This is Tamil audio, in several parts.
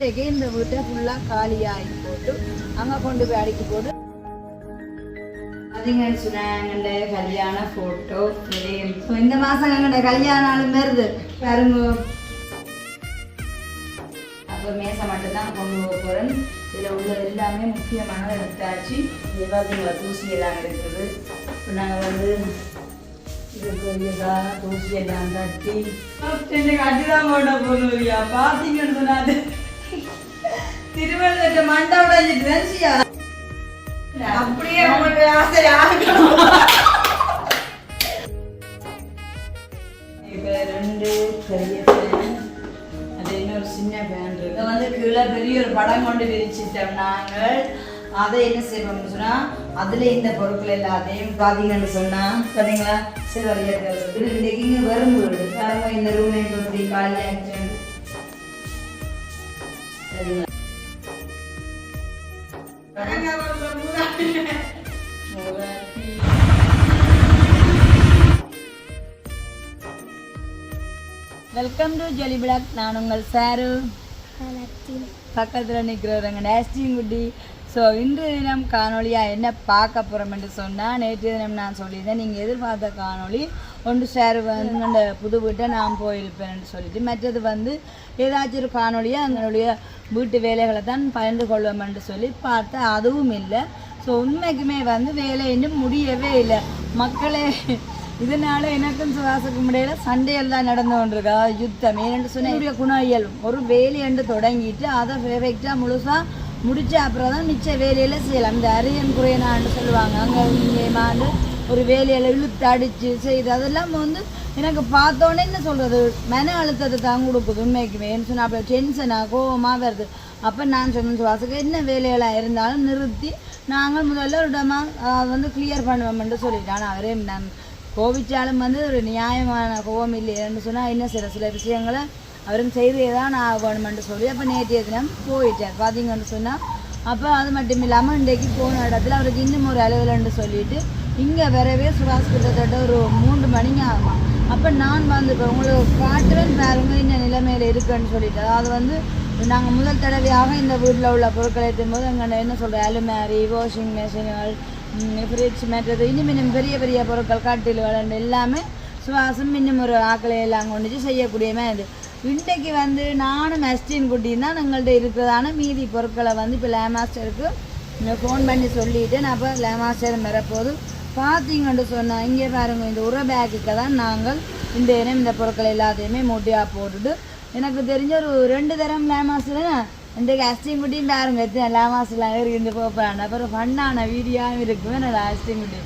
இன்றைக்கு இந்த வீட்டை ஃபுல்லாக காலியாகி போட்டு அங்கே கொண்டு போய் அடுக்கி போட்டு. அதிகன்னு சொன்னாங்க கல்யாண ஃபோட்டோ இந்த மாதம் எங்கள்ட கல்யாண நாளும் வருது. பாருங்க. அப்போ மேசை மட்டும்தான் கொண்டு போக போகிறேன் இதில் உள்ளது எல்லாமே முக்கியமானதை எடுத்தாச்சு. பார்த்தீங்களா தூசி எல்லாம் இருக்குது. இப்போ நாங்கள் வந்து தூசி எல்லாம் தட்டி கட்டிதான் போட போகணும்யா பார்த்தீங்கன்னு சொன்னாது. திருவள்ளுவர்கிட்ட மண்டை உடைஞ்சிட்டு நினைச்சியா அப்படியே உங்களுக்கு ஆசை ஆகணும். இப்போ ரெண்டு பெரிய ஃபேன் அது இன்னொரு சின்ன ஃபேன் இருக்கு. வந்து கீழே பெரிய ஒரு படம் கொண்டு விரிச்சிட்டோம் நாங்கள். அதை என்ன செய்வோம்னு சொன்னா அதுல இந்த பொருட்கள் எல்லாத்தையும் பாத்தீங்கன்னு சொன்னா பாத்தீங்களா? சிறுவரையா இங்க வரும் வீடு இந்த ரூம் இப்போ இப்படி வெல்கம் டு ஜொலி பிளாக் நான் உங்கள் சாரு. பக்கத்தில் நிற்கிறவங்க நேஸ்டிங்குட்டி ஸோ இன்று தினம் காணொலியாக என்ன பார்க்க போகிறோம் என்று சொன்னால் நேற்று தினம் நான் சொல்லியிருந்தேன் நீங்கள் எதிர்பார்த்த காணொளி ஒன்று ஷேர் வந்து அந்த புது வீட்டை நான் போயிருப்பேன்னு சொல்லிட்டு மற்றது வந்து ஏதாச்சும் ஒரு காணொலியாக அதனுடைய வீட்டு வேலைகளை தான் பகிர்ந்து கொள்வோம்னு சொல்லி பார்த்தா அதுவும் இல்லை. ஸோ உண்மைக்குமே வந்து வேலை இன்னும் முடியவே இல்லை. மக்களே இதனால எனக்கும் சுவாசக்கு இடையில சண்டையெல்லாம் தான் நடந்து கொண்டிருக்கா. யுத்தம். ஏன்னு சொன்ன குணவியல். ஒரு வேலையண்டு தொடங்கிட்டு அதை பெர்ஃபெக்டாக முழுசாக முடிச்ச அப்புறம் தான் மிச்ச வேலையில் செய்யலாம். இந்த அரியன் குறையனான்னு சொல்லுவாங்க. அங்கே இங்கே ஒரு வேலையில் இழுத்து அடிச்சு செய்து அதெல்லாம் வந்து எனக்கு பார்த்தோன்னே என்ன சொல்கிறது மன அழுத்தத்தை தான் கொடுக்குது உண்மைக்குமே. என்ன சொன்னா அப்போ டென்ஷனாக கோவமாக வருது. அப்போ நான் சொன்ன சுவாசுக்கு என்ன வேலைகளாக இருந்தாலும் நிறுத்தி நாங்கள் முதல்ல ஒரு இடமா வந்து கிளியர் பண்ணுவோம்ன்ட்டு சொல்லிட்டேன். ஆனால் அவரே நான் கோவிச்சாலும் வந்து ஒரு நியாயமான கோபம் இல்லைன்னு சொன்னால் என்ன சில சில விஷயங்களை அவரும் செய்தே தான் நான் ஆகணும்னு சொல்லி அப்போ நேற்றைய தினம் போயிட்டார் பார்த்தீங்கன்னு சொன்னால் அப்போ அது மட்டும் இல்லாமல் இன்றைக்கு போன இடத்துல அவருக்கு இன்னும் ஒரு அலுவலன்னு சொல்லிட்டு இங்கே வரவே சுபாஷ் கிட்டத்தட்ட ஒரு மூன்று மணிங்க ஆகும். அப்போ நான் வந்து இப்போ உங்களுக்கு காட்டுறேன் பாருங்க இந்த நிலைமையில் இருக்குன்னு சொல்லிட்டு. அதாவது வந்து நாங்கள் முதல் தடவையாக இந்த வீட்டில் உள்ள பொருட்களை எடுக்கும்போது அங்கே என்ன சொல்கிற அலுமாரி வாஷிங் மிஷின்கள் ஃப்ரிட்ஜ் மற்றது இன்னும் இன்னும் பெரிய பெரிய பொருட்கள் கட்டில்கள் எல்லாமே சுவாசம் இன்னும் ஒரு ஆக்களை எல்லாம் கொண்டு செய்யக்கூடியமே இது இன்றைக்கு வந்து நானும் அஸ்டின் குட்டியும் தான் எங்கள்கிட்ட இருக்கிறதான மீதி பொருட்களை வந்து இப்போ லேமாஸ்டருக்கு ஃபோன் பண்ணி சொல்லிவிட்டு நான் இப்போ லேமாஸ்டர் வரப்போது பார்த்தீங்கன்னு சொன்னால் இங்கே பாருங்க இந்த உர பேக்குக்கு தான் நாங்கள் இந்த இனம் இந்த பொருட்கள் எல்லாத்தையுமே மூட்டையாக போட்டுட்டு எனக்கு தெரிஞ்ச ஒரு ரெண்டு தரம் லேமாஸ்டர் இன்றைக்கு அஸ்டின் குட்டியும் பாருங்க எத்தனை லேமாஸ்டர்லாம் இருந்து போகிறாங்க அப்புறம் ஃபன்னான வீடியோவும் இருக்குமே நான் அஸ்டின் குட்டி?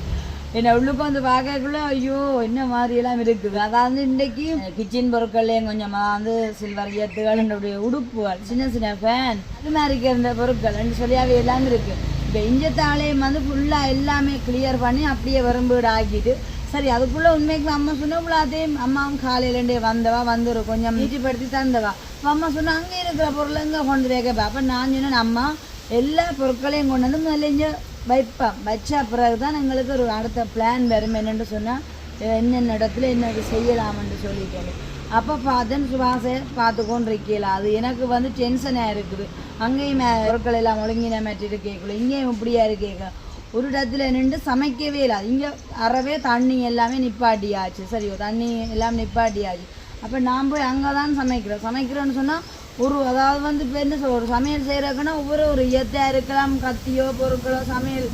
என்னை உள்ளுக்கு வந்து பார்க்கக்குள்ள ஐயோ என்ன மாதிரி எல்லாம் இருக்குது அதாவது இன்றைக்கு கிச்சன் பொருட்கள்லேயும் கொஞ்சமாக வந்து சில்வர் ஏத்துகள் என்னுடைய உடுப்புகள் சின்ன சின்ன ஃபேன் அது மாதிரி இருந்த பொருட்கள் ரெண்டு சொல்லியாகவே எல்லாம் இருக்குது இப்போ இஞ்சத்தாலையும் வந்து ஃபுல்லாக எல்லாமே கிளியர் பண்ணி அப்படியே வரும்பீடு ஆக்கிட்டு சரி அதுக்குள்ளே உண்மைக்கு அம்மா சொன்ன எல்லாத்தையும் அம்மாவும் காலையிலேருந்தே வந்தவா வந்து ஒரு கொஞ்சம் நீட்டிப்படுத்தி தந்தவா. அம்மா சொன்னால் அங்கே இருக்கிற பொருளை இங்கே கொண்டு வைக்கப்பா அப்போ நான் சொன்னேன் அம்மா எல்லா பொருட்களையும் கொண்டு வந்து முதல்ல இங்கே வைப்பேன் வச்ச பிறகு தான் எங்களுக்கு ஒரு அடுத்த பிளான் வரும். என்னென்னு சொன்னால் என்னென்ன இடத்துல என்ன செய்யலாம்னு சொல்லிட்டேன். அப்போ பார்த்தேன் சுபாசை பார்த்து கொண்டு இருக்கல அது எனக்கு வந்து டென்ஷனாக இருக்குது. அங்கேயும் மே- பொருட்கள் எல்லாம் ஒழுங்கின மாட்டிட்டு கேட்கல. இங்கேயும் இப்படியா இருக்கேங்க ஒரு இடத்துல நின்று சமைக்கவே இல்லை. இங்கே அறவே தண்ணி எல்லாமே நிப்பாட்டியாச்சு. சரியோ தண்ணி எல்லாம் நிப்பாட்டியாச்சு. அப்போ நான் போய் அங்கே தான் சமைக்கிறேன். சமைக்கிறேன்னு சொன்னால் ஒரு அதாவது வந்து இப்போ என்ன சொல்ற ஒரு சமையல் செய்கிறதுக்குன்னா ஒவ்வொரு ஒரு இயற்கையாக இருக்கலாம் கத்தியோ பொருட்களோ சமையல்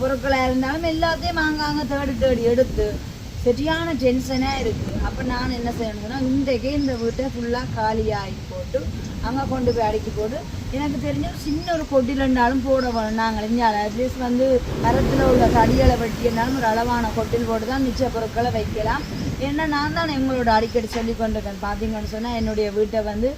பொருட்களாக இருந்தாலும் எல்லாத்தையும் வாங்காங்க தேடி தேடி எடுத்து சரியான டென்ஷனாக இருக்குது அப்போ நான் என்ன செய்யணும்னா இன்றைக்கே இந்த வீட்டை ஃபுல்லாக காலியாகி போட்டு அங்கே கொண்டு போய் அடுக்கி போட்டு எனக்கு தெரிஞ்ச ஒரு சின்ன ஒரு கொட்டில் இருந்தாலும் போட வேணும். நாங்கள் இங்கே அட்லீஸ்ட் வந்து மரத்தில் உள்ள தடிகளை வெட்டி இருந்தாலும் ஒரு அளவான கொட்டில் போட்டு தான் மிச்ச பொருட்களை வைக்கலாம். ஏன்னா நான் தான் எங்களோட அடிக்கடி சொல்லி கொண்டிருக்கேன். பார்த்தீங்கன்னு சொன்னால் என்னுடைய வீட்டை வந்து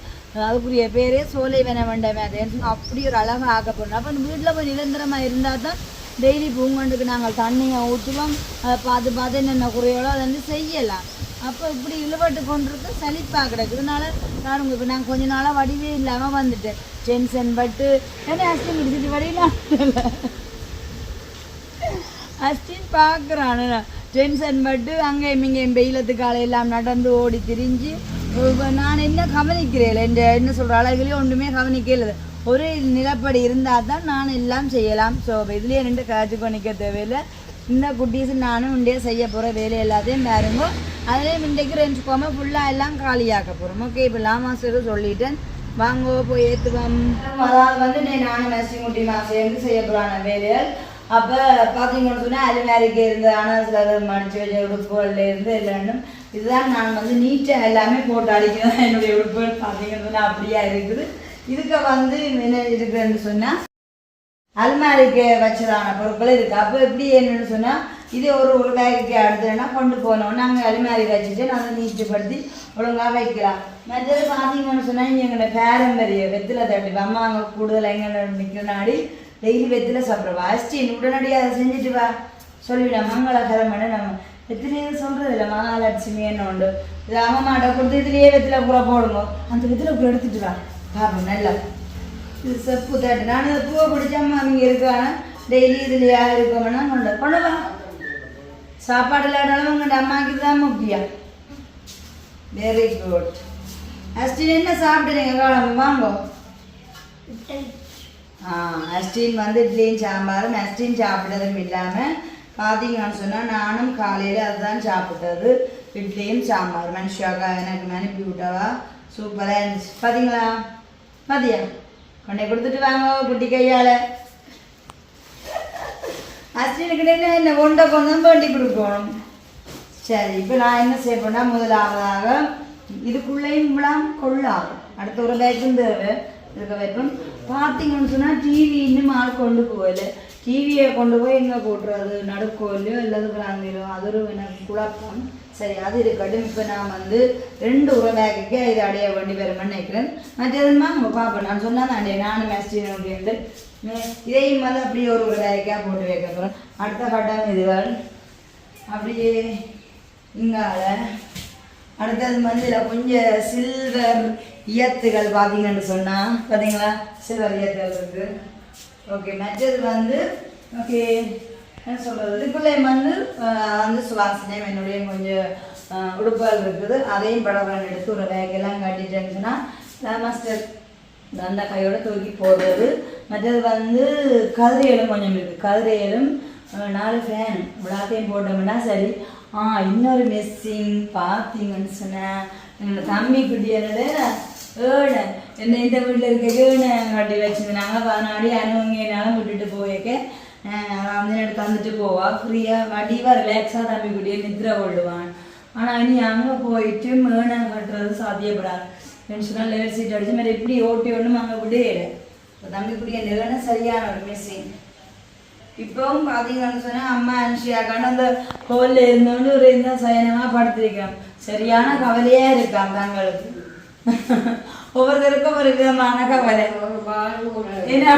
அதுக்குரிய பேரே சோலை வேண வேண்டாம் அது அப்படி ஒரு அழகாக ஆக்க போடணும் அப்போ வீட்டில் போய் நிரந்தரமாக இருந்தால் தான் டெய்லி பூங்கொண்டுக்கு நாங்கள் தண்ணியை ஊற்றுவோம். அதை பார்த்து பார்த்து என்னென்ன குறையோட அதை வந்து செய்யலாம். அப்போ இப்படி இழுபட்டு கொண்டிருக்கு சலிப்பாக கிடக்குதுனால நான் உங்களுக்கு நான் கொஞ்ச நாளாக வடிவே இல்லாமல் வந்துட்டேன். டென்ஷன் பட்டு. என்ன அஸ்டின் முடிச்சுட்டு வடியலாம் அஸ்டின் பார்க்குறான் டென்ஷன் பட்டு அங்கேயும் இங்கேயும் வெயிலத்துக்கு காலையெல்லாம் நடந்து ஓடி திரிஞ்சு இப்போ நான் என்ன கவனிக்கிறேன்? என்ற என்ன சொல்கிற அளவிலே ஒன்றுமே கவனிக்கல. ஒரு நிலப்படி இருந்தால் தான் நான் எல்லாம் செய்யலாம். ஸோ இதுலேயே ரெண்டு காட்சி பண்ணிக்க தேவையில்லை. இந்த குட்டீஸ் நானும் இண்டே செய்ய போகிற வேலை எல்லாத்தையும் பாருங்க. அதுலேயும் இன்றைக்கு ரெண்டு கோம ஃபுல்லாக எல்லாம் காலியாக்க போகிறோம் ஓகே இப்போ லாமாஸ்டர் சொல்லிட்டேன். வாங்கோ போய் ஏற்றுவோம் அதாவது வந்து நான் நானும் மெஸ்ஸி குட்டி சேர்ந்து செய்ய போகிறான வேலைகள். அப்போ பார்த்தீங்கன்னு சொன்னால் அலுமாரிக்கு இருந்து ஆனால் சில மடிச்சு வச்ச உடுப்புகள்ல இருந்து எல்லாண்டும் இதுதான் நான் வந்து நீட்டாக எல்லாமே போட்டு அடிக்கிறேன் என்னுடைய உடுப்புகள் பார்த்தீங்கன்னு சொன்னால் அப்படியே இருக்குது. இதுக்கு வந்து என்ன இருக்குதுன்னு சொன்னால் அல்மாரிக்கு வச்சதான பொருட்கள் இருக்குது அப்போ எப்படி என்னன்னு சொன்னால் இது ஒரு ஒரு பேக்கு அடுத்ததுன்னா கொண்டு போனோம் நாங்கள் அலுமாரி வச்சுட்டு அதை நீட்டுப்படுத்தி ஒழுங்காக வைக்கலாம். மற்றது பார்த்தீங்கன்னு சொன்னால் இங்கே எங்களோட பாரம்பரிய வெத்தில தட்டி அம்மா அங்கே கூடுதல் எங்க நிற்கிறனாடி டெய்லி வெத்தில சாப்பிட்ற வாசிச்சு உடனடியாக அதை செஞ்சுட்டு வா. சொல்லிவிடா மங்களகரம் நம்ம வெத்திலேயே சொல்கிறது இல்லை மகாலட்சுமி என்ன உண்டு? இது அம்மாட்ட கொடுத்து இதுலேயே வெத்தில கூட போடுங்க. அந்த வெத்தில கூட எடுத்துட்டு வா. பாப்போம் நல்லா. இது செப்பு தட்டு. நான் இந்த பூவை பிடிச்சாம அவங்க இருக்கானா டெய்லி இதுலையா இருக்கோம்னா கொண்டு கொண்டு வா. சாப்பாடு இல்லாட்டாலும் உங்கள் அம்மாக்கு தான் முக்கியம். வெரி குட் அஸ்டின் என்ன சாப்பிடுறீங்க காலம் வாங்கோ அஸ்டின் வந்து இட்லியும் சாம்பாரும் அஸ்டின் சாப்பிட்டதும் இல்லாமல் பார்த்தீங்கன்னு சொன்னால் நானும் காலையில் அதுதான் சாப்பிட்டது. இட்லியும் சாம்பார் மனுஷாக்கா எனக்கு அனுப்பி விட்டவா? சூப்பராக இருந்துச்சு. பார்த்தீங்களா மதியா கொண்டே கொடுத்துட்டு வாங்க குட்டி கையால். அஸ்டினுக்கு என்ன என்ன கொண்ட கொஞ்சம் வேண்டி கொடுக்கணும். சரி இப்போ நான் என்ன செய்யப்போனா முதலாவதாக இதுக்குள்ளேயும் இவ்வளோ கொள்ளாகும். அடுத்த ஒரு பேக்கும் தேவை. இருக்க வைப்போம் பார்த்தீங்கன்னு சொன்னால் டிவி இன்னும் ஆள் கொண்டு போகல. டிவியை கொண்டு போய் எங்கே போட்டுறது? நடுக்கோலையோ இல்லாத பிராந்தியிலோ? அது ஒரு எனக்கு குழப்பம். சரி அது இருக்கட்டும். இப்போ நான் வந்து ரெண்டு உர பேக்குக்கு இது அடைய வேண்டி வரும்னு நினைக்கிறேன். மற்றதுமா உங்க பார்ப்போம் நான் சொன்னா அடைய நானும் மேஸ்டின் அப்படின்ட்டு இதையும் வந்து அப்படியே ஒரு ஒரு பேக்காக போட்டு வைக்க போகிறேன் அடுத்த கட்டம் இதுவாள் அப்படியே இங்கால. அடுத்தது வந்து இதில் கொஞ்சம் சில்வர் இயத்துகள் பார்த்தீங்கன்னு சொன்னால் பார்த்தீங்களா சில்வர் இயத்துகள் இருக்குது ஓகே மற்றது வந்து ஓகே என்ன சொல்கிறது இதுக்குள்ளே வந்து வந்து சுவாசனையும் என்னுடைய கொஞ்சம் ஆஹ், உடுப்புகள் இருக்குது. அதையும் படவன் எடுத்து ஒரு பேக்கெல்லாம் கட்டிட்டேன்னு சொன்னால் மாஸ்டர் அந்த கையோட தூக்கி போடுறது. மற்றது வந்து கதிரையிலும் கொஞ்சம் இருக்குது கதிரையிலும் நாலு ஃபேன் எல்லாத்தையும் போட்டோம்னா சரி. ஆ இன்னொரு மெஸ்ஸிங் பார்த்தீங்கன்னு சொன்னேன் எங்கள் தம்பி குட்டியோட ஏழு என்ன இந்த வீட்டில் இருக்க ஏழு கட்டி வச்சுருந்தாங்க பதினாடி அனுவங்கனாலும் விட்டுட்டு போயிருக்க வந்து எடுத்து தந்துட்டு போவா ஃப்ரீயாக வடிவாக ரிலாக்ஸாக தம்பி குட்டியை நித்திர கொள்ளுவான் ஆனால் இனி அங்கே போயிட்டு மேனை கட்டுறது சாத்தியப்படாது டென்ஷனாக லெவல் சீட் அடிச்சு மாதிரி எப்படி ஓட்டி ஒன்றும் அங்கே விடையில இப்போ தம்பி கூடிய நிலன சரியான ஒரு மிஸ்ஸிங் இப்பவும் பார்த்தீங்கன்னு சொன்னால் அம்மா அனுஷியாக்கான அந்த ஹோலில் இருந்தோன்னு ஒரு இந்த சயனமாக படுத்திருக்கான் சரியான கவலையாக இருக்காம் தங்களுக்கு ஒவ்வொருத்தருக்கும் ஒரு விதமான கவலை ஏன்னா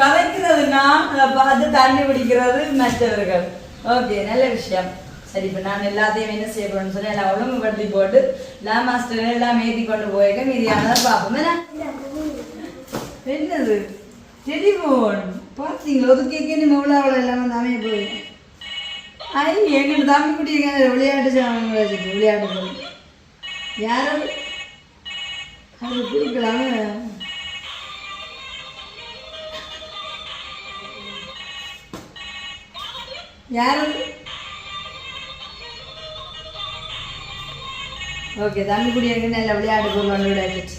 கதைக்கிறதுனா அதை பார்த்து தண்ணி பிடிக்கிறது மற்றவர்கள் ஓகே நல்ல விஷயம் சரி இப்போ நான் எல்லாத்தையும் என்ன செய்ய போறேன்னு சொல்லி எல்லாம் ஒழுங்குபடுத்தி போட்டு லா மாஸ்டர் எல்லாம் ஏற்றி கொண்டு போயிருக்க மீதியானதை பார்ப்போம் என்ன? என்னது டெலிஃபோன் பார்த்தீங்களா அது கேட்க நீ மௌலாவில் எல்லாம் வந்து அமைய போய் ஐ எங்கிட்ட தம்பி குடியிருக்காங்க விளையாட்டு சாமான் வச்சுட்டு விளையாட்டு யாரும் அது குடிக்கலாமே யாரும் ஓகே தம்பி குடியிருக்க நல்ல விளையாட்டு பொருள் விளையாட்டு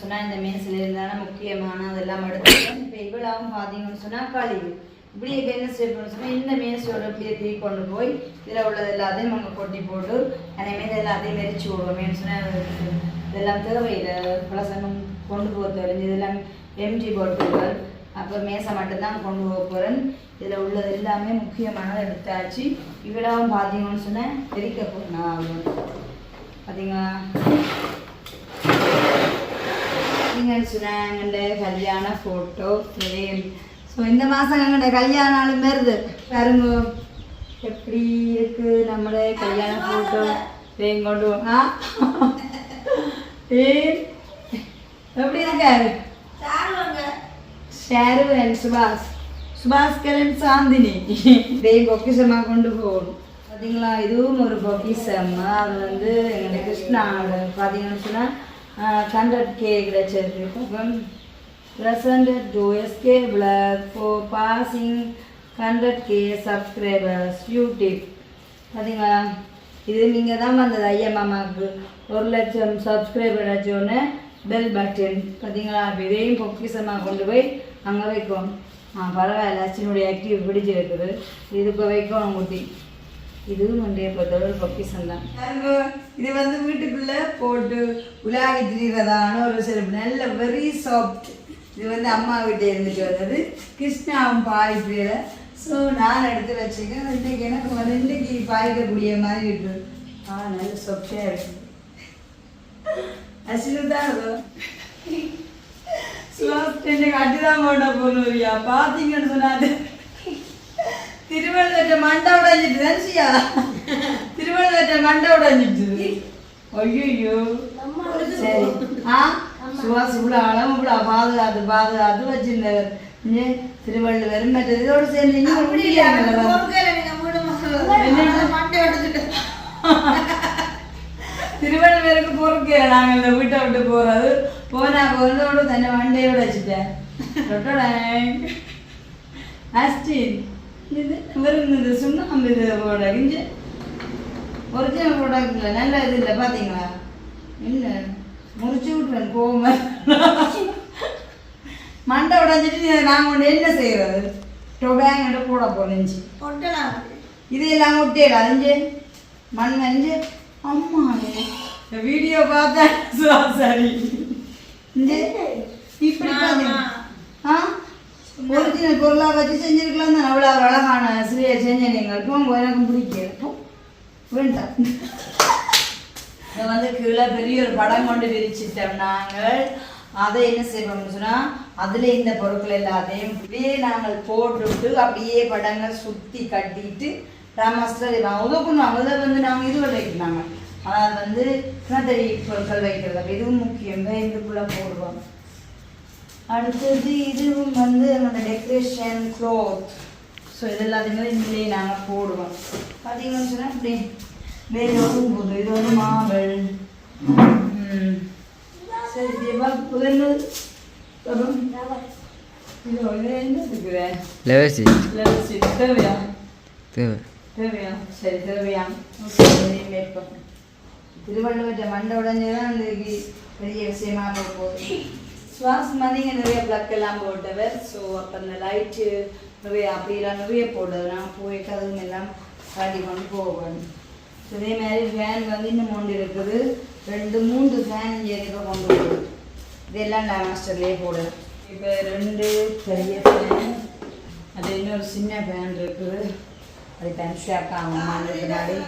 சொன்னால் இந்த மேசில் இருந்தாலும் முக்கியமான அதெல்லாம் எடுத்து இப்போ இவ்வளவும் பார்த்தீங்கன்னு சொன்னால் கழிவு இப்படி என்ன செய்யணும்னு சொன்னால் இந்த மேசோட இப்படியே தூக்கி கொண்டு போய் இதில் உள்ளது எல்லாத்தையும் நாங்கள் கொட்டி போட்டு அதேமாரி எல்லாத்தையும் மெரிச்சு விடுவோமேனு சொன்னால் இதெல்லாம் தேவையில்லை. பழசங்கம் கொண்டு போக தெரிஞ்சு இதெல்லாம் எம்ஜி பாட்டில்கள் அப்புறம் மேசை மட்டும்தான் கொண்டு போக போகிறேன் இதில் உள்ளது எல்லாமே முக்கியமானது எடுத்தாச்சு. இவ்வளவும் பார்த்தீங்கன்னு சொன்னால் தெரிக்க போகிறேன் பார்த்தீங்களா நீங்கள் எங்கள் கல்யாண ஃபோட்டோ ஃப்ரேம் ஸோ இந்த மாதம் எங்கள்ட கல்யாண நாளும் வருது. பாருங்க. எப்படி இருக்கு நம்மளோட கல்யாண ஃபோட்டோ ஃப்ரேம் கொண்டு. ஆ? எப்படி இருக்காரு ஷாருவன் சுபாஷ். சுபாஸ்கரன் சாந்தினி. இதே பொக்கிஷமாக கொண்டு போகணும் பார்த்தீங்களா இதுவும் ஒரு பொக்கிசம் அது வந்து எங்களுக்கு கிருஷ்ணா பார்த்தீங்கன்னு சொன்னால் ஹண்ட்ரட் கே கிடைச்சிருக்கு. Presented to SK Blog for passing 100k subscribers YouTube. பார்த்தீங்களா இது நீங்கள் தான் வந்தது ஐயா மாமாவுக்கு. ஒரு லட்சம் சப்ஸ்கிரைபர் ஆச்சோன்னு பெல் பட்டன் பார்த்தீங்களா அப்போ இதையும் பொக்கிசமாக கொண்டு போய் அங்கே வைக்கும். ஆ பரவாயில்ல அச்சினுடைய ஆக்டிவ் பிடிச்சிருக்குது. இதுக்கு வைக்கணும் குட்டி. இதுவும் ஒன்றைய பொறுத்தவரை ஒரு பொக்கிசம் தான் இது வந்து வீட்டுக்குள்ளே போட்டு உலாகி திரிகிறதான ஒரு சிறப்பு. நல்ல வெரி சாஃப்ட் இது வந்து அம்மா வீட்டை இருந்துட்டு வந்தது. கிருஷ்ணாவும் பாய்ப்பில ஸோ நான் எடுத்து வச்சுக்கேன். இன்னைக்கு எனக்கு வந்து இன்னைக்கு பாய்க்கக்கூடிய மாதிரி இருக்கு. ஆ நல்ல சொப்டியாக இருக்கு. அசிலு தான் சாஃப்ட் எனக்கு அடிதான் போட போகணுரியா பார்த்தீங்கன்னு சொன்னாது திருவள்ளுவற்ற மண்டை உடைஞ்சிட்டு தரிசியா திருவள்ளுவற்ற மண்டை உடைஞ்சிட்டு. ஐயோ சரி. ஆ? சுவாசி இவ்வளோ அளவு இவ்வளோ பாதுகாத்து பாதுகாத்து வச்சிருந்தவர். திருவள்ளுவர் மற்ற இதோடு சேர்ந்து திருவள்ளுவருக்கு பொறுக்கல நாங்கள் இந்த வீட்டை விட்டு போகிறது போனா போகிறதோடு தன்னை வண்டையோட வச்சுட்டேன். அஸ்டின் இது இது சுண்ணாம்பு இது இங்கே. ஒரிஜினல் ப்ராடக்ட் இல்லை நல்ல இது இல்லை பார்த்தீங்களா இல்லை. முறிச்சு விட்றேன் கோவம். மண்டை உடஞ்சிட்டு நாங்கள் ஒன்று என்ன செய்கிறது டொபேங்கிட்ட கூட போனஞ்சு இது எல்லாம் ஒட்டியடா அஞ்சு மண் அஞ்சு அம்மா வீடியோ பார்த்தா சு- சரி. இப்படி. ஆ? ஒரிஜினல் பொருளாக வச்சு செஞ்சிருக்கலாம் தான். அவ்வளோ அழகான சிறிய செஞ்ச நீங்கள் போங்க எனக்கு பிடிக்கல. வேண்டாம். இதை வந்து கீழே பெரிய ஒரு படம் கொண்டு விரிச்சிட்டோம் நாங்கள் அதை என்ன செய்வோம்னு சொன்னால் அதில் இந்த பொருட்கள் எல்லாத்தையும் அப்படியே நாங்கள் போட்டுவிட்டு அப்படியே படங்கள் சுற்றி கட்டிட்டு ராமாஸ்டர் உதவுனாங்க அவ்வளோ வந்து நாங்கள் இது வைக்கிறாங்க ஆனால் வந்து கிணத்தடி பொருட்கள் வைக்கிறது. அப்போ இதுவும் முக்கியம். இதுக்குள்ளே போடுவோம். அடுத்தது இதுவும் வந்து அந்த டெக்கரேஷன் க்ளோத் ஸோ இது எல்லாத்தையுமே இதுலேயே நாங்கள் போடுவோம். பார்த்தீங்கன்னு சொன்னால் இப்படி வேறு எதுவும் போதும் இது வந்து மாவல் ம். சரி தீபா புதன்னு அப்புறம் இது இது என்ன இருக்குது லெவல் சீட் லெவல் சீட் தேவையா தேவை தேவையா சரி தேவையா ஓகே இதையும் மேட் பண்ணு திருவள்ளுவர் மண்டை உடஞ்சதான் இந்த பெரிய விஷயமா போக போகுது சுவாசம் மதிங்க நிறைய பிளக் எல்லாம் போட்டவர் ஸோ அப்போ அந்த லைட்டு நிறைய அப்படிலாம் நிறைய போட்டது நான் போய் கதவும் எல்லாம் காட்டி கொண்டு போவேன் ஸோ இதே மாதிரி ஃபேன் வந்து இன்னும் ஒன்று இருக்குது. ரெண்டு மூன்று ஃபேன் இங்கே கொண்டு போகுது இதெல்லாம் டைமாஸ்டர்லேயே போடு இப்போ ரெண்டு பெரிய ஃபேன் அது இன்னொரு சின்ன ஃபேன் இருக்குது. அது பென்ஷியாக்கா அம்மா பின்னாடி.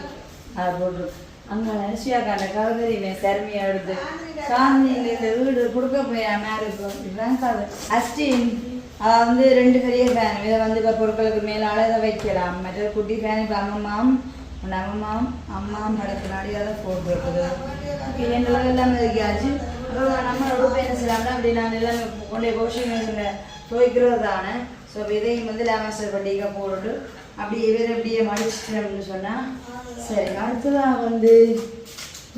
அதை போட்டு அங்கே நரிசியாக்கா அந்த கதறிமே சர்மியா எடுத்து. சாமி இந்த வீடு கொடுக்க போய் இருக்கும். இதுதான் கதை அஸ்டின். அதை வந்து ரெண்டு பெரிய ஃபேன் இதை வந்து இப்போ பொருட்களுக்கு மேலால இதை வைக்கலாம் மற்ற குட்டி ஃபேன் இப்போ அம்மாம் உன் அம்மம்மாவும் அம்மாவும் படத்தினாடி அதை போட்டுருக்குது ஓகே எங்களுக்கு எல்லாம் இருக்காச்சு அப்புறம் நம்மளோட பேர் செய்யலாம்னா அப்படி நான் எல்லாம் கொண்டே கோஷங்க துவைக்கிறது தானே ஸோ இதையும் வந்து லேமஸ்டர் பண்டிகை போட்டுட்டு அப்படியே வேறு அப்படியே மடிச்சிட்டோம்னு சொன்னால் சரி அடுத்ததாக வந்து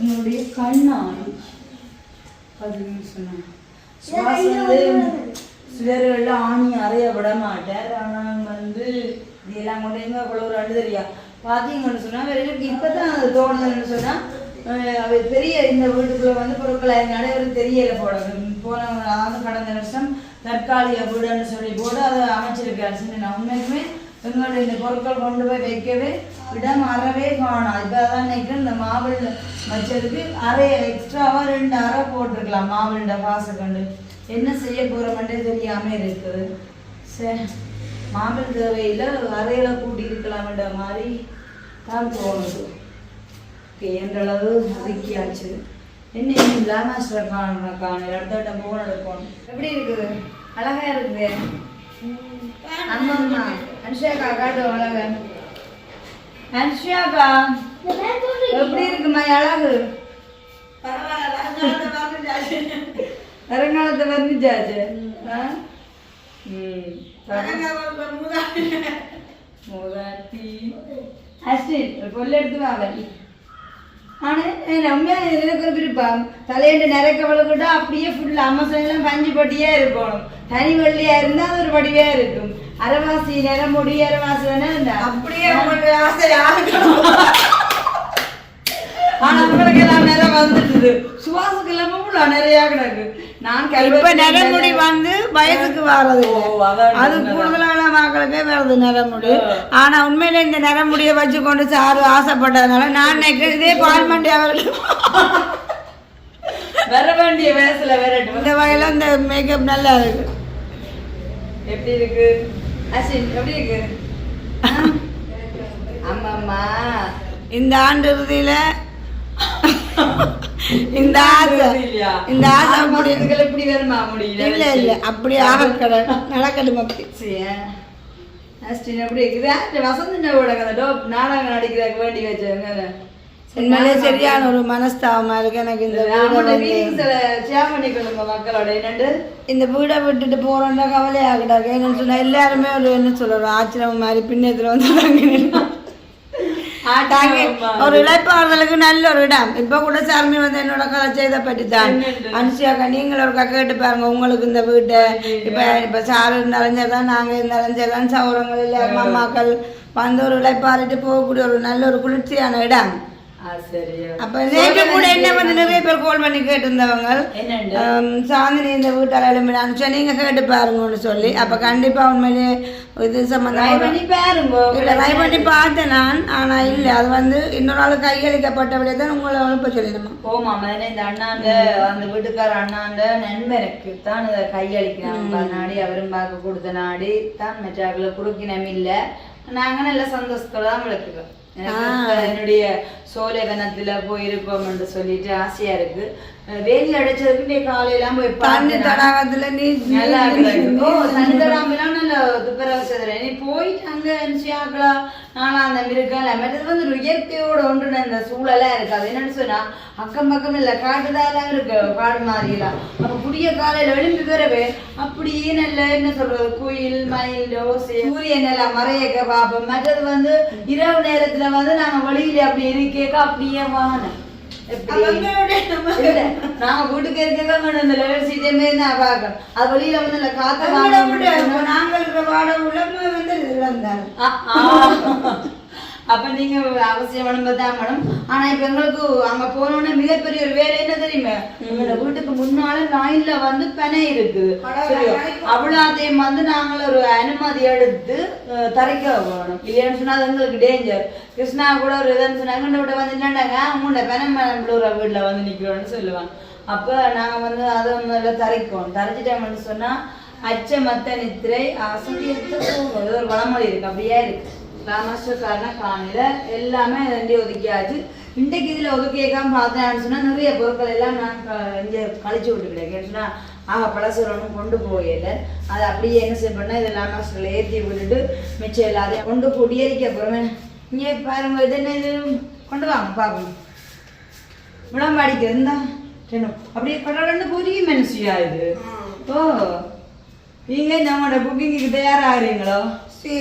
என்னுடைய கண்ணாடி அப்படின்னு சொன்னேன் சுவாஸ் வந்து சிலர்கள் ஆணி அறைய விட மாட்டார். ஆனால் வந்து இதெல்லாம் கொண்டு எங்கே குளவர் அண்டு தெரியா? பார்த்தீங்கன்னு சொன்னால் வேற இப்போ தான் அது தோணுதுன்னு சொன்னால் அது பெரிய இந்த வீட்டுக்குள்ளே வந்து பொருட்களை நடைபெறும் தெரியல போட போன அதாவது கடந்த வருஷம் தற்காலிக வீடுன்னு சொல்லி போட்டு அதை அமைச்சிருக்காரு சரி நான் உண்மைக்குமே எங்களுடைய இந்த பொருட்கள் கொண்டு போய் வைக்கவே இடம் அறவே காணும். இப்போ அதான் நினைக்கிறேன் இந்த மாவில் வச்சதுக்கு அரை எக்ஸ்ட்ராவாக ரெண்டு அறை போட்டிருக்கலாம். மாவில்ட பாசக்கண்டு என்ன செய்ய போகிறோம்ன்றே தெரியாமல் இருக்குது. சரி. மாவில் தேவையில் அறையில் கூட்டி இருக்கலாம்ன்ற மாதிரி தான் தோணுது. ஓகே என்றளவு ஒதுக்கியாச்சு என்ன இன்னும் லாமாஸ்டர் காண காணல அடுத்த வட்டம் போன் எடுக்கணும் எப்படி இருக்குது? அழகா இருக்குது. அம்மா அன்ஷாக்கா காட்டு அழகா. அன்ஷாக்கா எப்படி இருக்குமா அழகு? வருங்காலத்தை வர்ணிச்சாச்சு ஆ? ம். மூதாட்டி அஸ்டின் ஒரு பொருள் எடுத்து வாங்க ஆனா ரொம்ப எனக்கு ஒரு விருப்பம் தலையிட்டு நிறைக்க வளர்க்கிட்டா அப்படியே ஃபுல் அமசெல்லாம் பஞ்சு பட்டியே இருக்கணும் தனி வெள்ளியா இருந்தா அது ஒரு படிவே இருக்கும் அரைவாசி நிறம் முடி அரைவாசி வேணா அப்படியே உங்களுக்கு ஆசை ஆனா உங்களுக்கு எல்லாம் நேரம் வந்துட்டுது சுவாசுக்கு இல்லாம நிறைய கிடக்கு இப்ப நரமுடி வந்து வயசுக்கு வர்றது. அது கூடுதலான மக்களுக்கே வருது நரமுடி ஆனா உண்மையில இந்த நரமுடியை வச்சு கொண்டு சாரு ஆசைப்பட்டதுனால நான் நினைக்கிறேன் இதே அவர்கள் வர வேண்டிய வயசுல வரட்டும் இந்த வகையில இந்த மேக்கப் நல்லா இருக்கு. எப்படி இருக்கு? அசின் எப்படி இருக்கு? ஆமாம்மா இந்த ஆண்டு இறுதியில இந்த ஆசை? இந்த ஆசை அப்படி மாசத்துக்குள்ள இப்படி வருமா முடியல. இல்ல இல்ல. அப்படி ஆகக்கட நடக்கட்டும் அப்படி. எப்படி இருக்குது? கதை. டோப் நாடகம் நடிக்கிறதுக்கு வேண்டி வச்சவங்க உண்மையிலே சரியான ஒரு மனஸ்தாபமா இருக்கு. எனக்கு இந்த மக்களோட? இந்த வீடை விட்டுட்டு போறோம்னா கவலையாகிட்டாங்க என்னன்னு சொன்னா எல்லாருமே ஒரு என்ன சொல்றோம் ஆச்சிரமம் மாதிரி பின்னத்துல வந்து தாங்க ஒரு இழைப்பாளர்களுக்கு நல்ல ஒரு இடம் இப்ப கூட சாமி வந்து என்னோட கதை செய்த பற்றி தான் அனுஷியாக்கா நீங்கள் ஒரு கேட்டு பாருங்க உங்களுக்கு இந்த வீட்டை இப்ப இப்ப சாரு இருந்தாலும் சரிதான் நாங்க இருந்தாலும் சரிதான் சௌரங்கள் இல்லை அம்மாக்கள் வந்து ஒரு இழைப்பாரிட்டு போகக்கூடிய ஒரு நல்ல ஒரு குளிர்ச்சியான இடம் ஆ சரியா அப்ப நேற்று கூட என்ன வந்து நிறைய பேர் கால் பண்ணி கேட்டிருந்தவங்க சாந்தினி இந்த வீட்டால் நீங்க கேட்டு பாருங்கன்னு சொல்லி அப்ப கண்டிப்பா உண்மையிலே இது சம்பந்தமா இல்ல ட்ரை பண்ணி பார்த்தேன் நான் ஆனா இல்ல அது வந்து இன்னொரு ஆள் கையளிக்கப்பட்டபடியே தான் உங்களை அனுப்ப சொல்லிடுமா போமா மேலே இந்த அண்ணாண்ட அந்த வீட்டுக்கார அண்ணாண்ட நண்பனுக்கு தான் இதை கையளிக்கிறாங்க நாடி அவரும் பார்க்க கொடுத்த நாடி தான் மற்றாக்களை கொடுக்கணும் இல்ல நாங்க நல்ல சந்தோஷத்தோட தான் விளக்குறோம் என்னுடைய சோலை வனத்துல போயிருக்கோம் என்று சொல்லிட்டு ஆசையா இருக்கு அஹ் வெயில் அடைச்சதுக்கு காலையெல்லாம் போய் தண்ணி. தடாகத்துல நீ நல்லா இருக்கு. ஓ, தண்ணி தடாமெல்லாம் நல்ல துப்புரவு. நீ போயிட்டு அங்க இருந்துச்சியாக்களா, நானா அந்த மிருகம், மற்றது வந்து இயற்கையோட ஒன்றுன இந்த சூழலா இருக்கு. அது என்னன்னு சொன்னா, அக்கம் பக்கம் இல்ல, காட்டுதாலாம் இருக்கு, காடு மாதிரிலாம். அப்ப புதிய காலையில எழும்பி வரவே, அப்படியே நல்ல என்ன சொல்றது, குயில், மயில், ஓசை, சூரியன் எல்லாம் மறையக்க பார்ப்போம். மற்றது வந்து இரவு நேரத்துல வந்து நாங்க வெளியில அப்படி இருக்கேக்க அப்படியே? இல்ல, நாங்க வீட்டுக்கு இந்த நான் பார்க்கணும் அது வெளியில வந்து இல்ல காத்து வாங்க நாங்கள் இருக்கிற வாடகை உள்ள வந்து. அப்ப நீங்க அவசியம் தான் மேடம் ஆனா இப்ப எங்களுக்கு அங்க போனோடனே மிகப்பெரிய ஒரு வேலை என்ன தெரியுமா? எங்களோட வீட்டுக்கு முன்னால லைன்ல வந்து பனை இருக்குது சரியா? அவ்வளோத்தையும் வந்து நாங்கள் ஒரு அனுமதி எடுத்து தரைக்க போகணும். இல்லைன்னு சொன்னா அது எங்களுக்கு டேஞ்சர் கிருஷ்ணா கூட ஒரு இதுன்னு சொன்னாங்க "எங்கள்ட்ட விட வந்து என்னண்டாங்க உங்களோட பனை விழுற வீட்டுல வந்து நிக்கிறோம்னு சொல்லுவாங்க. அப்ப நாங்க வந்து அதை முதல்ல தரைக்கோம் தரைச்சிட்டோம்னு சொன்னா அச்ச மத்த நித்திரை அசந்தியத்தை தூங்குவது ஒரு பழமொழி இருக்கு அப்படியே இருக்கு. ராமஸ்வக்காரனா காணில. எல்லாமே ரெண்டி ஒதுக்கியாச்சு. இன்றைக்கு இதுல ஒதுக்கியேக்காம பார்த்தேன்னு சொன்னா நிறைய பொருட்கள் எல்லாம் நான் இங்க கழிச்சு விட்டுக்கிட்டேன். சொன்னா ஆக பழசுரணும் கொண்டு போகல. அதை அப்படியே என்ன செய்ய பண்ணா இதெல்லாம் மாஸ்டர்ல ஏற்றி விட்டுட்டு மிச்சம் எல்லாத்தையும் கொண்டு குடியேறிக்க போறேன் இங்கே பாருங்க இது என்ன இது? கொண்டு வாங்க அடிக்கிறது இந்தா ரெண்டும் அப்படியே கடலன்னு புரிய மனுஷியா இது? ஓ நீங்க நம்மளோட புக்கிங்க்கு தயாராகிறீங்களோ சரி,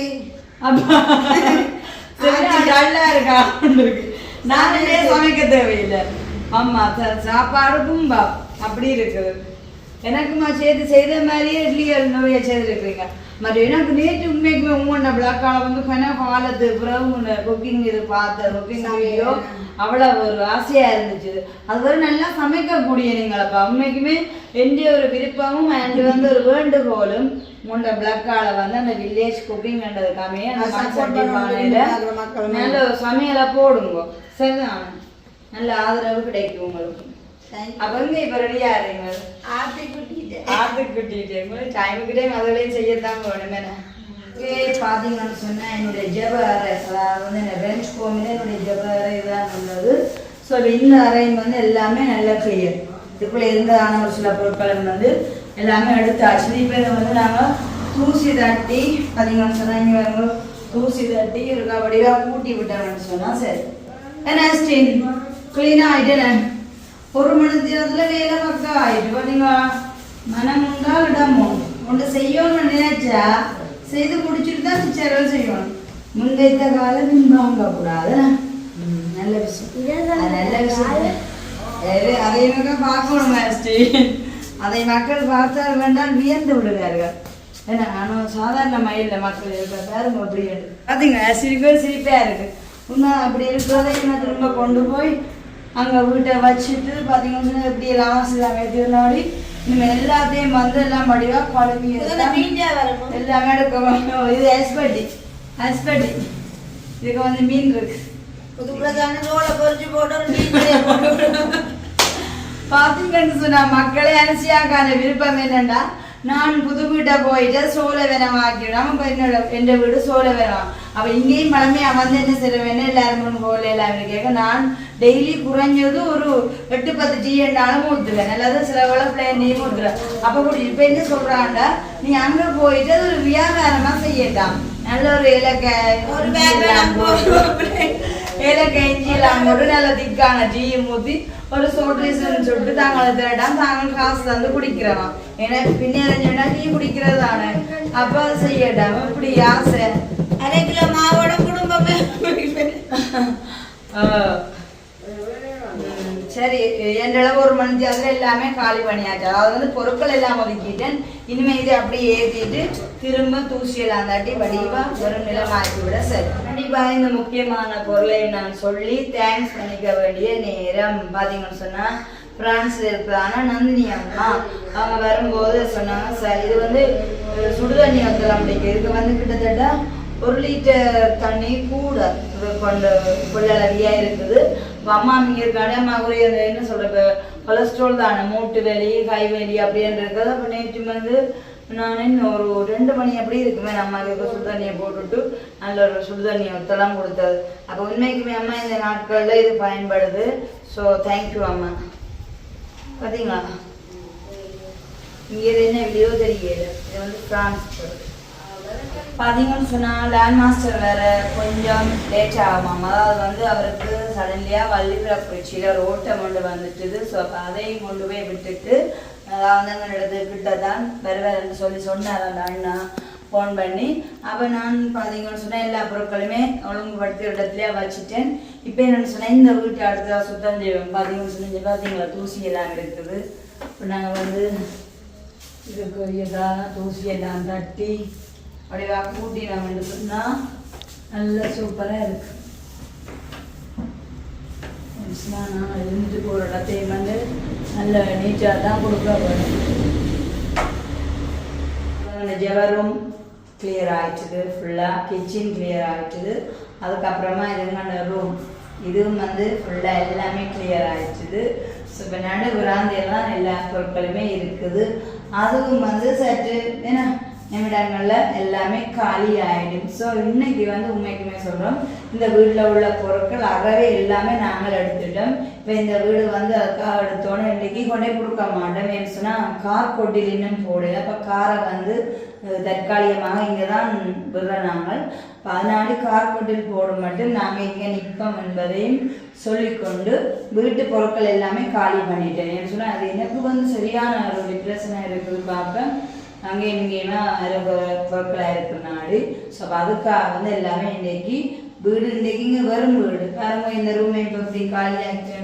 நல்லா இருக்கா? இருக்கு. நானே சமைக்க தேவையில்லை? ஆமா சாப்பாடு கும்பா. அப்படி இருக்குது. எனக்குமா சேர்த்து செய்த மாதிரியே இட்லிகள் நிறைய செய்திருக்கிறீங்க மற்ற எனக்கு நேற்று உண்மைக்குமே உங்களோட பிளாக்கால வந்து கன காலத்து பிறகு குக்கிங் இது பார்த்த குக்கிங் வீடியோ அவ்வளவு ஒரு ஆசையா இருந்துச்சு. அது வரை நல்லா சமைக்கக்கூடிய நீங்களப்பா. உண்மைக்குமே எந்த ஒரு விருப்பமும் அண்ட் வந்து ஒரு வேண்டுகோளும் உங்களோட பிளக்கால வந்து அந்த வில்லேஜ் விரும்புகிற மக்கள் நல்ல சமையலை போடுங்க. சரிதான் நல்ல ஆதரவு கிடைக்கும் உங்களுக்கு. அவங்க இப்ப ரெடியா இருங்க. ஆத்தி குட்டிட்டு. ஆத்து குட்டிட்டு. உங்களுக்கு டைமுக்கு டைம் அதுகளையும் செய்யத்தான் வேணும் என்ன பார்த்தீங்கன்னு சொன்னால் என்னுடைய ஜெப அறை வந்து என்ன பெஞ்ச் கோமில் என்னுடைய ஜெப அறை உள்ளது ஸோ இந்த அறையும் வந்து எல்லாமே நல்லா கிளியர் இதுக்குள்ளே இருந்ததான ஒரு சில பொருட்களும் வந்து எல்லாமே எடுத்தாச்சு இப்போ இதை வந்து நாங்கள் தூசி தட்டி பார்த்தீங்கன்னு சொன்னால் இங்கே வந்து தூசி தட்டி இருக்கா வடிவாக கூட்டி விட்டோம்னு சொன்னால் சரி. என்ன ஸ்டீன்? க்ளீனாக ஆகிட்டேனே ஒரு மணி நேரத்தில் வேலை பக்கம் ஆயிட்டு பார்த்தீங்களா மனம் உண்டால் இடம் உண்டு. ஒன்று செய்யணும்னு நினைச்சா செய்து முடிச்சுட்டு தான் மிச்சம் செய்யணும். முன் வைத்த காலம் பின் வாங்கக்கூடாது. ம், நல்ல விஷயம். நல்ல விஷயம். அது- அதை மக்கள் பார்க்கணும் மாஸ்டி அதை மக்கள் பார்த்தால் வேண்டாம் வியந்து விடுவார்கள். ஏன்னா நானும் சாதாரண மயில மக்கள் இருக்க பாருங்க அப்படி பார்த்தீங்களா சிரிப்பே சிரிப்பா இருக்கு. உண்மை அப்படி இருக்கிறத இன்னும் திரும்ப கொண்டு போய் அங்கே வீட்டை வச்சுட்டு பார்த்தீங்கன்னா எப்படி எல்லாம் வசதி திருநாடி இனிமேல் எல்லாத்தையும் வந்து எல்லாம் படிவாக குழம்பி எல்லாம் எடுக்கணும். இது ஹஸ்பட்டி ஹஸ்பட்டி இதுக்கு வந்து மீன் இருக்கு. பாத்தீங்கன்னு சொன்னா மக்களே அரிசியாக்கான விருப்பம் என்னன்னா நான் புது வீட்டை போயிட்டு சோழவனம் ஆக்கிவிடாம இப்போ என்னோட என் வீடு சோழவனம் அப்ப இங்கேயும் பழமையா வந்து என்ன செய்ய வேணும் எல்லாரும் முன் போல எல்லாரும் கேட்க நான் டெய்லி குறைஞ்சது ஒரு எட்டு பத்து டீ என்னாலும் ஊத்துவேன். அல்லது சில வேளை பிள்ளைங்க நீ ஊத்துவேன். அப்ப கூட இப்ப என்ன சொல்றாங்க நீ அங்க போயிட்டு அது ஒரு வியாபாரமா செய்யட்டாம் நல்ல ஒரு இலக்காய் ஒரு இஞ்சி எல்லாம் போட்டு நல்ல திக்கான டீயும் ஊற்றி ஒரு சோட்ரீஸ்னு சொல்லிட்டு தாங்களை திரட்டாம் தாங்கள் காசு தந்து குடிக்கிறவன் ஏன்னா பின்னாடி டீ குடிக்கிறது தானே அப்போ செய்யட்டாம் இப்படி ஆசை அரை கிலோ மாவோட குடும்பமே சரி என்றளவு ஒரு மணிக்கு அதில் எல்லாமே காலி பண்ணியாச்சு. அதாவது வந்து பொருட்கள் எல்லாம் ஒதுக்கிட்டேன். இனிமே இதை அப்படியே ஏற்றிட்டு திரும்ப தூசியெல்லாம் தாட்டி வடிவாக வெறும் நிலம் ஆக்கிவிட சரி. கண்டிப்பா இந்த முக்கியமான பொருளை நான் சொல்லி தேங்க்ஸ் பண்ணிக்க வேண்டிய நேரம். பார்த்தீங்கன்னு சொன்னால் பிரான்ஸில் இருக்கிறான நந்தினி அம்மா அவங்க வரும்போது சொன்னாங்க சார் இது வந்து சுடுதண்ணி வந்துடலாம் அப்படிங்க இதுக்கு வந்து கிட்டத்தட்ட ஒரு லிட்டர் தண்ணி கூட இது கொண்ட கொள்ளளவியா இருக்குது. இப்ப அம்மா இங்கே இருக்கானே அம்மா கூட என்ன சொல்ற கொலஸ்ட்ரால் தானே மூட்டு வலி கை வலி அப்படின்னு இருக்குது அப்போ நேற்று வந்து நான் இன்னும் ஒரு ரெண்டு மணி அப்படி இருக்குமே நம்ம அதுக்கு சுடுதண்ணியை போட்டுட்டு நல்ல ஒரு சுடு ஒத்தெல்லாம் கொடுத்தது. அப்போ உண்மைக்குமே அம்மா இந்த நாட்களில் இது பயன்படுது. ஸோ தேங்க்யூ அம்மா. பார்த்தீங்களா இங்கே என்ன வீடியோ தெரியல. இது வந்து ஃப்ரான்ஸ் பார்த்தீங்கன்னு சொன்னால் லேண்ட் மாஸ்டர் வேறு கொஞ்சம் லேட் ஆகாம அதாவது வந்து அவருக்கு சடன்லியாக வள்ளிபுரக்குறிச்சியில் ஒரு ஓட்டம் கொண்டு வந்துட்டுது. ஸோ அப்போ அதையும் கொண்டு போய் விட்டுட்டு அதாவது அந்த இடத்துக்கிட்ட தான் வருவார்னு சொல்லி சொன்னார் அந்த அண்ணா. ஃபோன் பண்ணி அப்போ நான் பார்த்தீங்கன்னு சொன்னால் எல்லா பொருட்களுமே ஒழுங்குபடுத்தி இடத்துலையே வச்சுட்டேன். இப்போ என்னன்னு சொன்னால் இந்த வீட்டு அடுத்த சுத்தம் செய்வோம். பார்த்தீங்கன்னு சொன்னீங்க பார்த்தீங்களா தூசி எல்லாம் இருக்குது. இப்போ நாங்கள் வந்து இதுக்குரியதாக தூசி எல்லாம் தட்டி அப்படியே கூட்டினோம்னு சொன்னால் நல்ல சூப்பராக இருக்கு. நான் எழுந்துட்டு போகிற இடத்தையும் வந்து நல்ல நீச்சாக தான் கொடுக்க போகிறேன் ஜெவரும் கிளியர் ஆகிடுச்சுது ஃபுல்லாக கிச்சன் கிளியர் ஆகிடுச்சுது அதுக்கப்புறமா இதுங்க ரூம் இதுவும் வந்து ஃபுல்லாக எல்லாமே கிளியர் ஆகிடுச்சுது ஸோ இப்போ நடு விராந்தையெல்லாம் எல்லா பொருட்களுமே இருக்குது. அதுவும் வந்து சற்று ஏன்னா நிமிடங்களில் எல்லாமே காலி ஆகிடும் ஸோ இன்னைக்கு வந்து உண்மைக்குமே சொல்கிறோம் இந்த வீட்டில் உள்ள பொருட்கள் அறவே எல்லாமே நாங்கள் எடுத்துட்டோம். இப்போ இந்த வீடு வந்து அதுக்காக எடுத்தோன்னு இன்னைக்கு கொண்டே கொடுக்க மாட்டோம். ஏன்னு சொன்னால் கார் கொட்டில் இன்னும் போடல. அப்போ காரை வந்து தற்காலிகமாக இங்கே தான் விடுற நாங்கள். பதினாலு அதனால கார் கொட்டில் போடும் மட்டும் நாங்கள் இங்கே நிற்போம் என்பதையும் சொல்லிக்கொண்டு வீட்டு பொருட்கள் எல்லாமே காலி பண்ணிட்டேன். ஏன்னு சொன்னால் அது எனக்கு வந்து சரியான ஒரு டிப்ரெஷனாக இருக்குது பார்ப்பேன் அங்கே இங்கேயுமா இருக்கிற பொருட்களாக இருக்கிற நாடு. ஸோ அப்போ அதுக்காக வந்து எல்லாமே இன்னைக்கு வீடு இன்னைக்கு இங்கே வரும் வீடு. பாருங்க இந்த ரூமை இப்போ இப்படி காலியாகிட்டு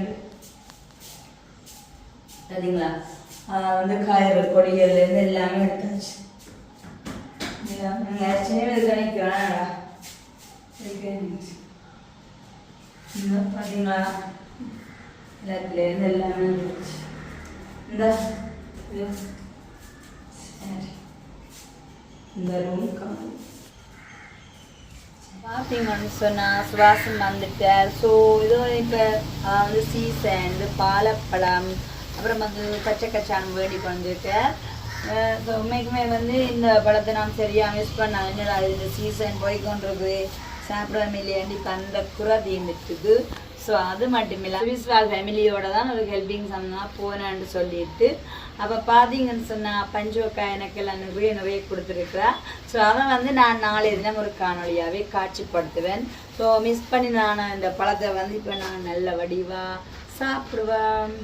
சரிங்களா அஹ் வந்து காய்கறி கொடிகள்லேருந்து எல்லாமே எடுத்தாச்சு. நாங்கள் சின்ன இது கணிக்கிறோம்டா பார்த்தீங்களா எல்லாத்துலேருந்து எல்லாமே இருந்துச்சு இந்த இந்த ரூம் காணும் பார்த்தீங்கன்னு சொன்னால் சுவாசம் ஸோ இதோ இப்போ வந்து சீசன் இந்த பாலப்பழம் அப்புறம் வந்து பச்சை கச்சான் வேடி வந்துட்டார் ஸோ உண்மைக்குமே வந்து இந்த பழத்தை நான் சரியாக மிஸ் பண்ண என்னடா இந்த சீசன் போய்கொண்டிருக்கு சாப்பிடாம இல்லையாண்டி பந்த அந்த குறை தீர்ந்துட்டுது ஸோ அது மட்டும் இல்லை சுவிஸ்வால் ஃபேமிலியோட தான் ஒரு ஹெல்பிங் சம்தான் போனேன்னு சொல்லிட்டு அப்போ பார்த்தீங்கன்னு சொன்னால் பஞ்சோக்கா எனக்கு எல்லாம் நிறைய நிறைய கொடுத்துருக்குறா. ஸோ அதை வந்து நான் நாளை தினம் ஒரு காணொலியாகவே காட்சிப்படுத்துவேன். ஸோ மிஸ் பண்ணி நான் இந்த பழத்தை வந்து இப்போ நான் நல்ல வடிவாக சாப்பிடுவேன்.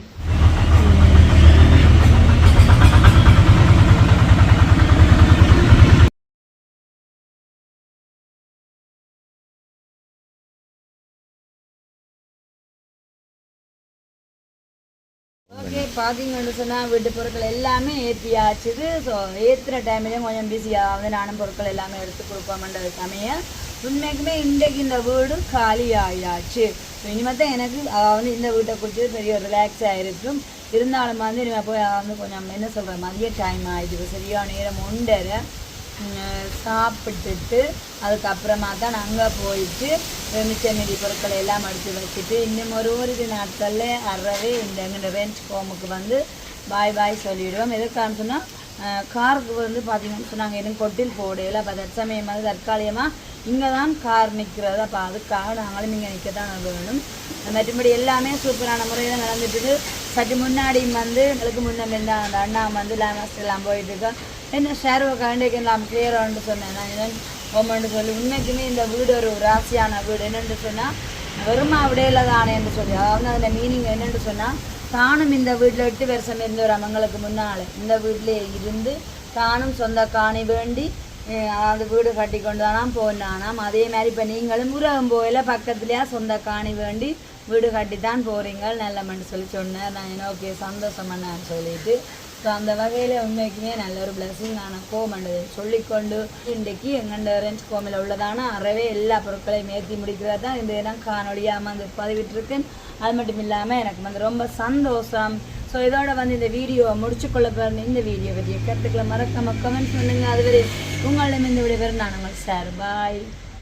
ஓகே பார்த்தீங்கன்னு சொன்னால் வீட்டு பொருட்கள் எல்லாமே ஏற்றியாச்சுது ஸோ ஏற்றுற டைம்லேயும் கொஞ்சம் பிஸியாக வந்து நானும் பொருட்கள் எல்லாமே எடுத்து கொடுப்போம்ன்றது சமயம். உண்மைக்குமே இன்றைக்கு இந்த வீடு காலி ஆயாச்சு ஸோ இனிமேல் தான் எனக்கு வந்து இந்த வீட்டை குடிச்சது பெரிய ரிலாக்ஸ் ரிலாக்ஸாக இருக்கும். இருந்தாலும் வந்து இனிமேல் போய் வந்து கொஞ்சம் என்ன சொல்கிற மதிய டைம் ஆகிடுது சரியான நேரம் ஒன்றரை. சாப்பிட்டுட்டு அதுக்கப்புறமா தான் நாங்கள் போயிட்டு மிச்ச மீதி பொருட்களை எல்லாம் எடுத்து வச்சுட்டு இன்னும் ஒரு ஒரு நாட்களில் அறவே இந்த எங்கள் ரேஞ்ச் ஹோமுக்கு வந்து பாய் பாய் சொல்லிவிடுவோம் எதுக்கான்னு சொன்னால் காருக்கு வந்து பார்த்தீங்கன்னு சொன்னாங்க எதுவும் கொட்டில் போடையில அப்போ தற்சமயம் வந்து தற்காலிகமாக இங்கே தான் கார் நிற்கிறது அப்போ அதுக்காக நாங்களும் இங்கே நிற்க தான் வேணும் மற்றபடி எல்லாமே சூப்பரான முறையில் நடந்துட்டு சற்று முன்னாடியும் வந்து எங்களுக்கு முன்னே இருந்த அந்த அண்ணா வந்து லேமஸ்ட் எல்லாம் போயிட்டு இருக்கோம். என்ன ஷேர்வை கண்டிக்கு நான் கிளியரான்னு சொன்னேன். நான் என்னென்னு ஓமன்னு சொல்லி உண்மைக்குமே இந்த வீடு ஒரு ராசியான வீடு. என்னென்னு சொன்னால் வெறுமா விடையில தானேன்னு சொல்லி. அதாவது அதில் மீனிங் என்னென்னு சொன்னால் தானும் இந்த வீட்டில் எட்டு வருஷம் இருந்த ஒரு அவங்களுக்கு முன்னால் இந்த வீட்டிலே இருந்து தானும் சொந்த காணி வேண்டி அதாவது வீடு கட்டி கொண்டு தானாம் போனானாம். அதே மாதிரி இப்போ நீங்களும் உறவும் போயில பக்கத்துலேயே சொந்த காணி வேண்டி வீடு கட்டி தான் போகிறீங்க நல்லமன்னு சொல்லி சொன்னேன் நான் என்ன ஓகே சந்தோஷமான்னு சொல்லிட்டு ஸோ அந்த வகையில் உண்மைக்குமே நல்ல ஒரு பிளஸிங் நான் கோமண்டது சொல்லிக்கொண்டு இன்றைக்கு எங்கண்ட ரெஞ்ச் கோமில் உள்ளதான அறவே எல்லா பொருட்களையும் ஏற்றி முடிக்கிறது தான். இந்த தினம் காணொலியாக வந்து பதிவிட்டிருக்கேன். அது மட்டும் இல்லாமல் எனக்கு வந்து ரொம்ப சந்தோஷம். ஸோ இதோட வந்து இந்த வீடியோவை முடிச்சுக்கொள்ள பாருங்க இந்த வீடியோ பற்றிய கருத்துக்களை மறக்காம கமெண்ட் பண்ணுங்கள் அதுவரை உங்களிடம் இந்த விடைபெறும். நான் உங்கள் சார். பாய்